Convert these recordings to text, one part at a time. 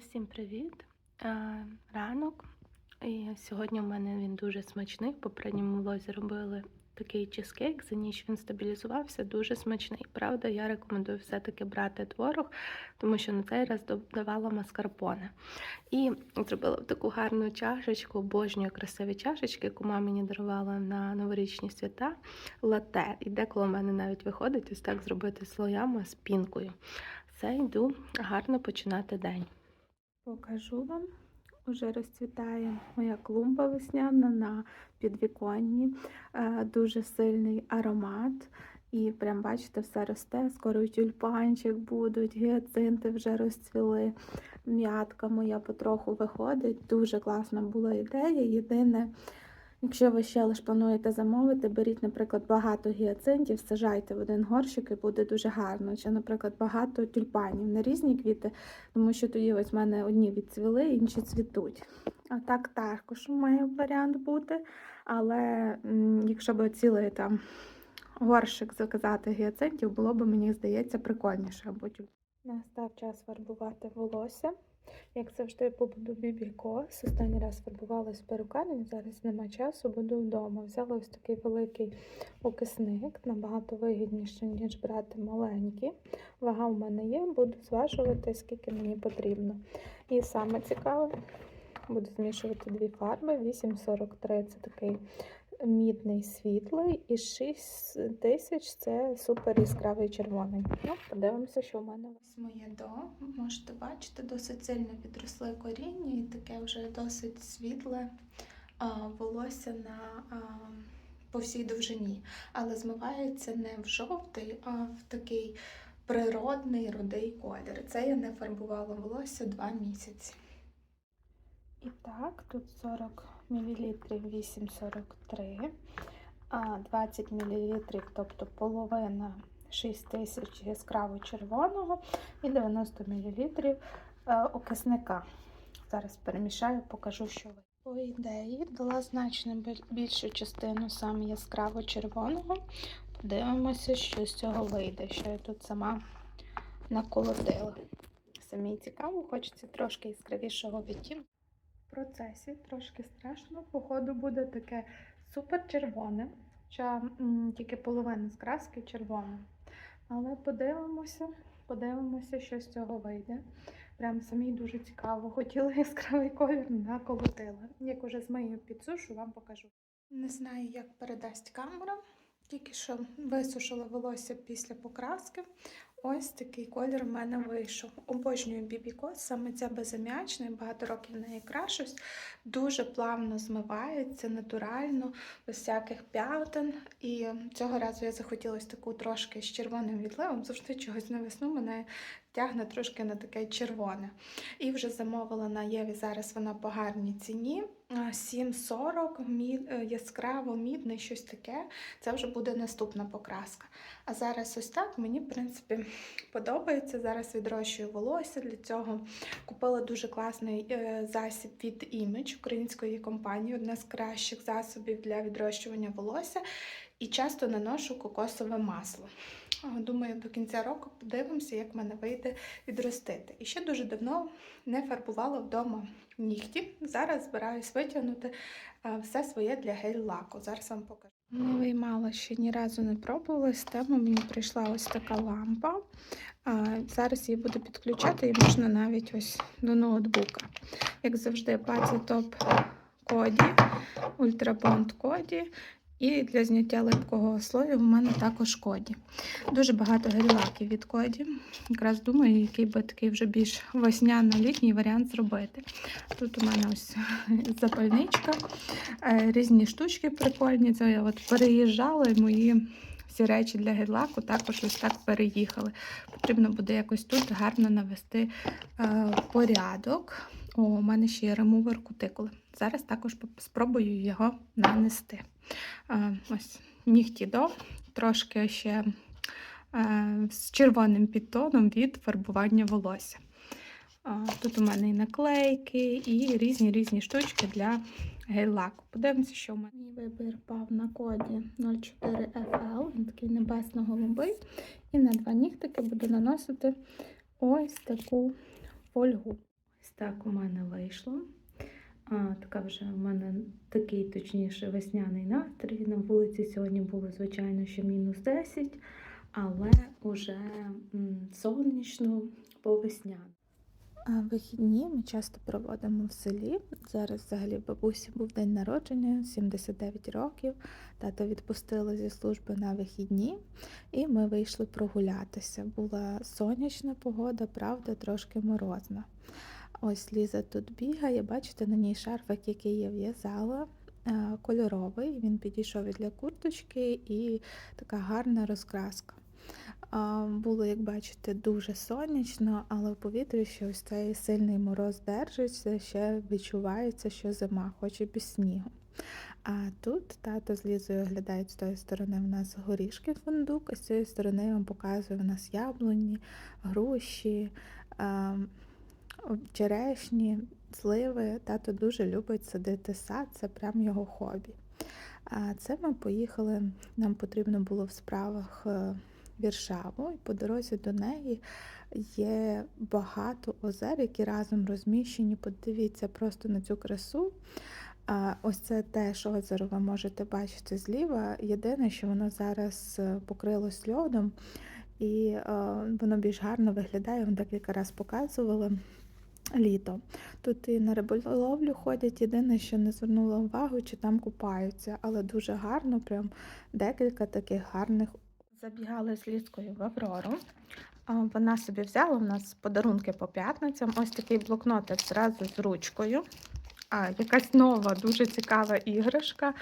Всім привіт! Е, Ранок. І сьогодні у мене він дуже смачний. В попередньому влозі робили такий чизкейк, за ніч він стабілізувався, дуже смачний. Правда, я рекомендую все-таки брати творог, тому що на цей раз додавала маскарпоне. І зробила таку гарну чашечку, обожнюю красиві чашечки, яку мама мені дарувала на новорічні свята. Лате. І деколи у мене навіть виходить ось так зробити слоями з пінкою. Все, йду гарно починати день. Покажу вам. Уже розцвітає моя клумба весняна на підвіконні. Е, Дуже сильний аромат. І прям бачите, все росте. Скоро й тюльпанчик будуть, гіацинти вже розцвіли. М'ятка моя потроху виходить. Дуже класна була ідея. Єдине, якщо ви ще лише плануєте замовити, беріть, наприклад, багато гіацинтів, сажайте в один горщик і буде дуже гарно. Чи, наприклад, багато тюльпанів на різні квіти, тому що тоді ось в мене одні відцвіли, інші цвітуть. А так також має варіант бути. Але якщо б цілий там горщик заказати гіацинтів, було б, мені здається, прикольніше. Настав час фарбувати волосся. Як завжди, побуду бібікос. Останній раз фарбувалась в перукарні, зараз нема часу, буду вдома. Взяла ось такий великий окисник, набагато вигідніше, ніж брати маленький. Вага у мене є, буду зважувати, скільки мені потрібно. І саме цікаве, буду змішувати дві фарби. 8,43 це такий мідний світлий, і 6 тисяч це супер яскравий червоний. Ну, подивимося, що в мене. Ось моє до. Можете бачити, досить сильно підросли коріння і таке вже досить світле а, волосся на. А, по всій довжині, але змивається не в жовтий, а в такий природний рудий колір. Це я не фарбувала волосся два місяці. І так, тут 40 мл 8,43, а 20 мл, тобто половина 6 тисяч яскраво червоного і 90 мл окисника. Зараз перемішаю, покажу, що ви. По ідеї дала значно більшу частину саме яскраво червоного. Подивимося, що з цього вийде, що я тут сама наколотила. Самі цікаво, хочеться трошки яскравішого відтінку. Процесі трошки страшно, походу буде таке супер червоне, хоча тільки половина з краски червона. Але подивимося, подивимося, що з цього вийде. Прям самій дуже цікаво. Хотіла яскравий колір, наколотила. Як уже змию підсушу, вам покажу. Не знаю, як передасть камера. Тільки що висушила волосся після покраски. Ось такий колір в мене вийшов. Обожнюю бібікос, саме ця безам'ячна, багато років неї крашусь. Дуже плавно змивається, натурально, без всяких п'ятин. І цього разу я захотілася таку трошки з червоним відливом. Завжди чогось на весну мене тягне трошки на таке червоне. І вже замовила на Єві. Зараз вона по гарній ціні. 7,40 мід, е, яскраво мідний, щось таке. Це вже буде наступна покраска. А зараз ось так мені, в принципі, подобається. Зараз відрощую волосся. Для цього купила дуже класний е, засіб від Image української компанії, одне з кращих засобів для відрощування волосся. І часто наношу кокосове масло. Думаю, до кінця року подивимося, як в мене вийде відростити. І ще дуже давно не фарбувала вдома нігті. Зараз збираюсь витягнути все своє для гель-лаку. Зараз вам покажу. Не виймала ще ні разу не пробувала. З тему мені прийшла ось така лампа. Зараз її буду підключати і можна навіть ось до ноутбука. Як завжди, паці топ коді, ультрабонд коді. І для зняття липкого слою в мене також коді. Дуже багато гель-лаків від коді. Якраз думаю, який би такий вже більш весняно-літній варіант зробити. Тут у мене ось запальничка, різні штучки прикольні. Це я от переїжджала і мої всі речі для гель-лаку також ось так переїхали. Потрібно буде якось тут гарно навести порядок. О, у мене ще є ремувер кутикули. Зараз також спробую його нанести. Ось нігті до, трошки ще з червоним підтоном від фарбування волосся. Тут у мене і наклейки, і різні різні штучки для гель-лаку. Подивимося, що в мене. Мій вибір пав на коді 04 FL, він такий небесно-голубий. І на два нігтики буду наносити ось таку фольгу. Ось так у мене вийшло. А, така вже у мене такий, точніше, весняний настрій. На вулиці сьогодні було, звичайно, ще мінус 10, але уже м, сонячно по весняну. Вихідні ми часто проводимо в селі. Зараз взагалі в бабусі був день народження, 79 років. Тато відпустила зі служби на вихідні, і ми вийшли прогулятися. Була сонячна погода, правда, трошки морозна. Ось Ліза тут бігає, бачите, на ній шарфик, який я в'язала, е, кольоровий. Він підійшов і для курточки і така гарна розкраска. Було, як бачите, дуже сонячно, але в повітрі ще ось цей сильний мороз держиться, ще відчувається, що зима, хоч і без снігу. А тут тато з Лізою оглядають з тої сторони в нас горішки фундук, а з цієї сторони вам показую в нас яблуні, груші, а, черешні, сливи. Тато дуже любить садити сад, це прям його хобі. А це ми поїхали, нам потрібно було в справах е, Віршаву, і по дорозі до неї є багато озер, які разом розміщені. Подивіться просто на цю красу. Ось це теж озеро ви можете бачити зліва. Єдине, що воно зараз е, покрилось льодом, і е, воно більш гарно виглядає, я декілька разів показувала. Літо. Тут і на риболовлю ходять, єдине, що не звернула увагу, чи там купаються, але дуже гарно, прям декілька таких гарних. Забігали з ліскою в Аврору. Вона собі взяла у нас подарунки по п'ятницям. Ось такий блокнотик зразу з ручкою. А, Якась нова, дуже цікава іграшка.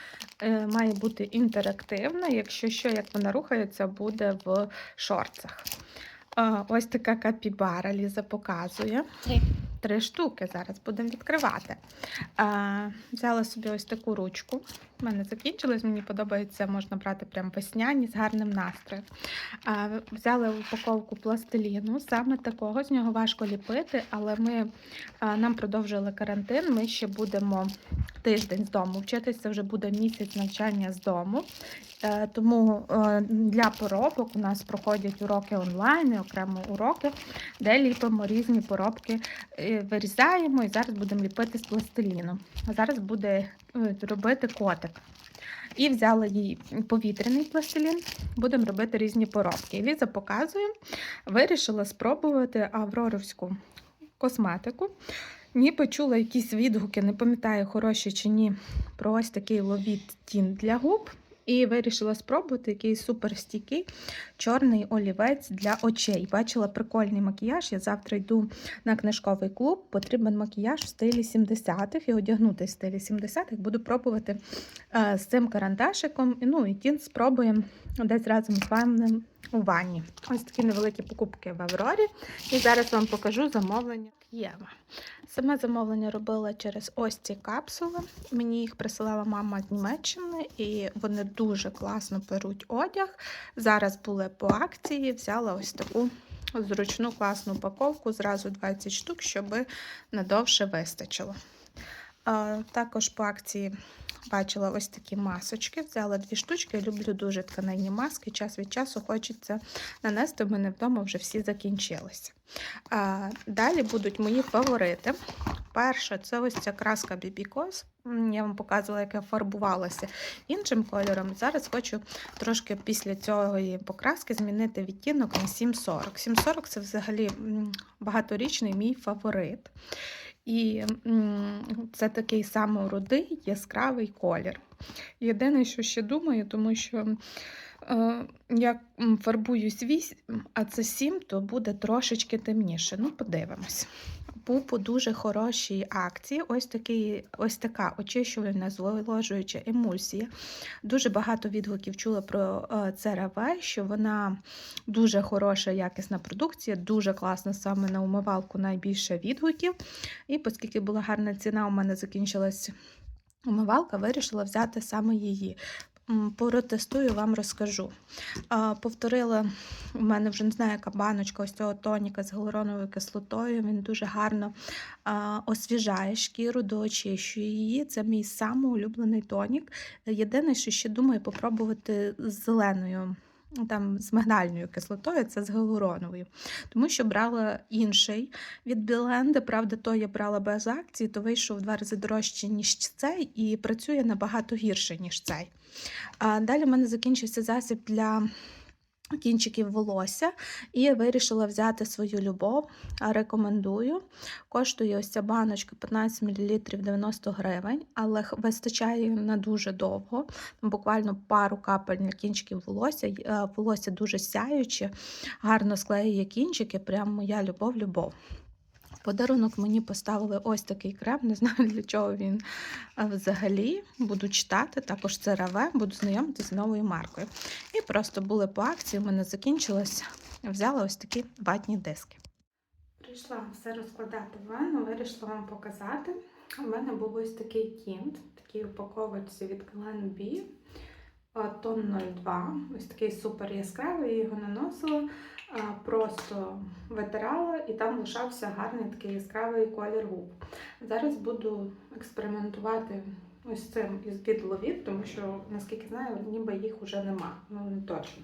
Е, Має бути інтерактивна. Якщо що, як вона рухається, буде в шорцах. А, Ось така капібара Ліза показує. Три штуки зараз будемо відкривати. Взяла собі ось таку ручку. У мене закінчилось, мені подобається, можна брати прям весняні з гарним настроєм. А, Взяла упаковку пластиліну, саме такого, з нього важко ліпити, але ми, нам продовжили карантин, ми ще будемо тиждень з дому вчитися, це вже буде місяць навчання з дому. Е, Тому е, для поробок у нас проходять уроки онлайн, і окремо уроки, де ліпимо різні поробки, е, вирізаємо і зараз будемо ліпити з пластиліну. А зараз буде робити котик. І взяла їй повітряний пластилін, будемо робити різні поробки. Ліза показує, вирішила спробувати авроровську косметику. Ніби чула якісь відгуки, не пам'ятаю, хороші чи ні, про ось такий ловіт тін для губ. І вирішила спробувати який суперстійкий чорний олівець для очей. Бачила прикольний макіяж. Я завтра йду на книжковий клуб. Потрібен макіяж в стилі 70-х і одягнути в стилі 70-х. Буду пробувати е, з цим карандашиком. Ну і тін спробуємо десь разом з вами у ванні. Ось такі невеликі покупки в Аврорі. І зараз вам покажу замовлення Єва. Саме замовлення робила через ось ці капсули. Мені їх присилала мама з Німеччини, і вони дуже класно перуть одяг. Зараз були по акції, взяла ось таку зручну класну упаковку, зразу 20 штук, щоб надовше вистачило. Також по акції бачила ось такі масочки. Взяла дві штучки. Люблю дуже тканинні маски. Час від часу хочеться нанести. У мене вдома вже всі закінчилися. А, Далі будуть мої фаворити. Перша це ось ця краска Бібікос. Я вам показувала, як я фарбувалася іншим кольором. Зараз хочу трошки після цієї покраски змінити відтінок на 740. 740 це взагалі багаторічний мій фаворит. І це такий саморудий яскравий колір. Єдине, що ще думаю, тому що е, я фарбую 8, а це 7, то буде трошечки темніше. Ну, подивимось. Був дуже хорошій акції. Ось такий, ось така очищувальна зволожуюча емульсія. Дуже багато відгуків чула про CeraVe, що вона дуже хороша, якісна продукція, дуже класна саме на умивалку найбільше відгуків. І оскільки була гарна ціна, у мене закінчилась умивалка, вирішила взяти саме її. Протестую, вам розкажу. Повторила, у мене вже не знаю, яка баночка ось цього тоніка з гіалуроновою кислотою. Він дуже гарно освіжає шкіру, доочищує її. Це мій самий улюблений тонік. Єдине, що ще думаю, попробувати з зеленою там з мигдальною кислотою, це з гіалуроновою. Тому що брала інший від Біленди. Правда, то я брала без акції, то вийшов в два рази дорожче, ніж цей, і працює набагато гірше, ніж цей. А далі в мене закінчився засіб для кінчиків волосся, і вирішила взяти свою любов. Рекомендую. Коштує ось ця баночка 15 мл 90 гривень, але вистачає на дуже довго. Буквально пару капель на кінчиків волосся. Е, Волосся дуже сяюче, гарно склеює кінчики. Прям моя любов-любов. Подарунок мені поставили ось такий крем. Не знаю для чого він взагалі. Буду читати. Також це раве, буду знайомитися з новою маркою. І просто були по акції, у мене закінчилось. Взяла ось такі ватні диски. Прийшла все розкладати в ванну, вирішила вам показати. У мене був ось такий тінт, такий упаковочці від Glen B. Тон 02. Ось такий супер яскравий, я його наносила, просто витирала і там лишався гарний такий яскравий колір губ. Зараз буду експериментувати ось цим із від Ловіт, тому що, наскільки знаю, ніби їх вже нема. Ну не точно.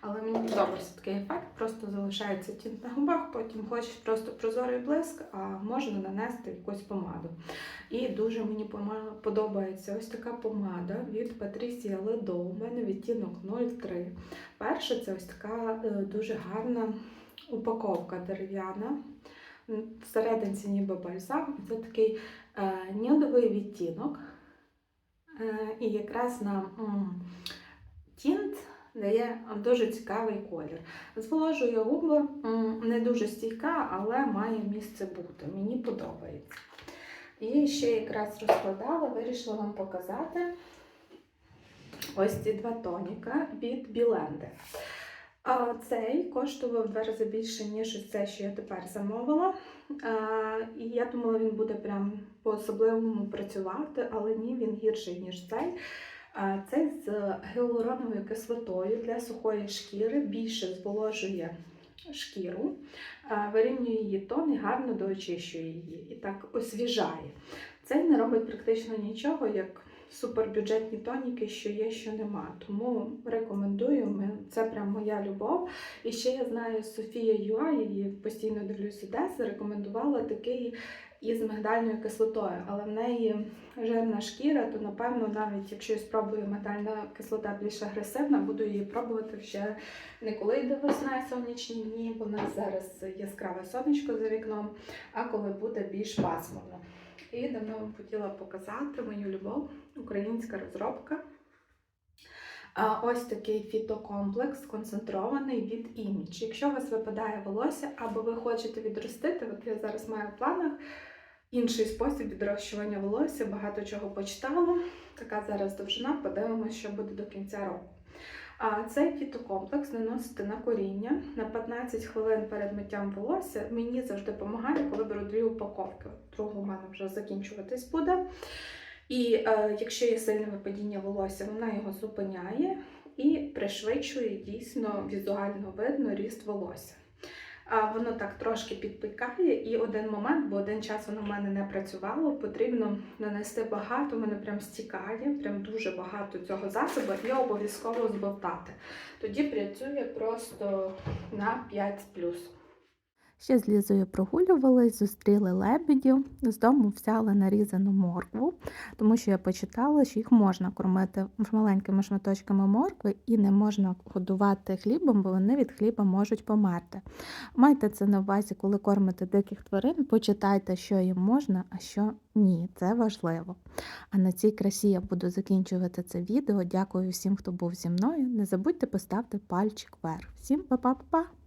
Але мені подобається такий ефект, просто залишається тінт на губах, потім хочеш просто прозорий блиск, а можна нанести якусь помаду. І дуже мені подобається ось така помада від Patricia Ledo. У мене відтінок 03. Перша це ось така е, дуже гарна упаковка дерев'яна. Всерединці ніби бальзам. Це такий е, нюдовий відтінок. Е, і якраз на тінт дає дуже цікавий колір. Зволожує губи, не дуже стійка, але має місце бути. Мені подобається. І ще якраз розкладала, вирішила вам показати ось ці два тоніка від Біленди. А цей коштував два рази більше, ніж це, що я тепер замовила. І я думала, він буде прям по-особливому працювати, але ні, він гірший, ніж цей. Цей з гіалуроновою кислотою для сухої шкіри більше зволожує шкіру, вирівнює її тон і гарно доочищує її і так освіжає. Цей не робить практично нічого, як супербюджетні тоніки, що є, що нема. Тому рекомендую, це прям моя любов. І ще я знаю Софія Юа, її постійно дивлюся Одеси, рекомендувала такий із мигдальною кислотою, але в неї жирна шкіра, то напевно, навіть якщо я спробую мигдальна кислота більш агресивна, буду її пробувати вже не коли йде весна і сонячні дні, бо у нас зараз яскраве сонечко за вікном, а коли буде більш пасмурно. І давно вам хотіла показати мою любов, українська розробка. Ось такий фітокомплекс концентрований від імідж. Якщо у вас випадає волосся або ви хочете відростити, от я зараз маю в планах інший спосіб відрощування волосся, багато чого почитала. Така зараз довжина, подивимося, що буде до кінця року. А цей фітокомплекс наносити на коріння на 15 хвилин перед миттям волосся. Мені завжди допомагає, коли беру дві упаковки. Другу в мене вже закінчуватись буде. І е, якщо є сильне випадіння волосся, вона його зупиняє і пришвидшує дійсно візуально видно ріст волосся. Воно так трошки підпікає, і один момент, бо один час воно в мене не працювало, потрібно нанести багато, мене прям стікає, прям дуже багато цього засобу, і обов'язково зболтати. Тоді працює просто на 5 Ще з Лізою прогулювались, зустріли лебедів. З дому взяли нарізану моркву, тому що я почитала, що їх можна кормити маленькими шматочками моркви і не можна годувати хлібом, бо вони від хліба можуть померти. Майте це на увазі, коли кормите диких тварин, почитайте, що їм можна, а що ні. Це важливо. А на цій красі я буду закінчувати це відео. Дякую всім, хто був зі мною. Не забудьте поставити пальчик вверх. Всім па-па-па-па!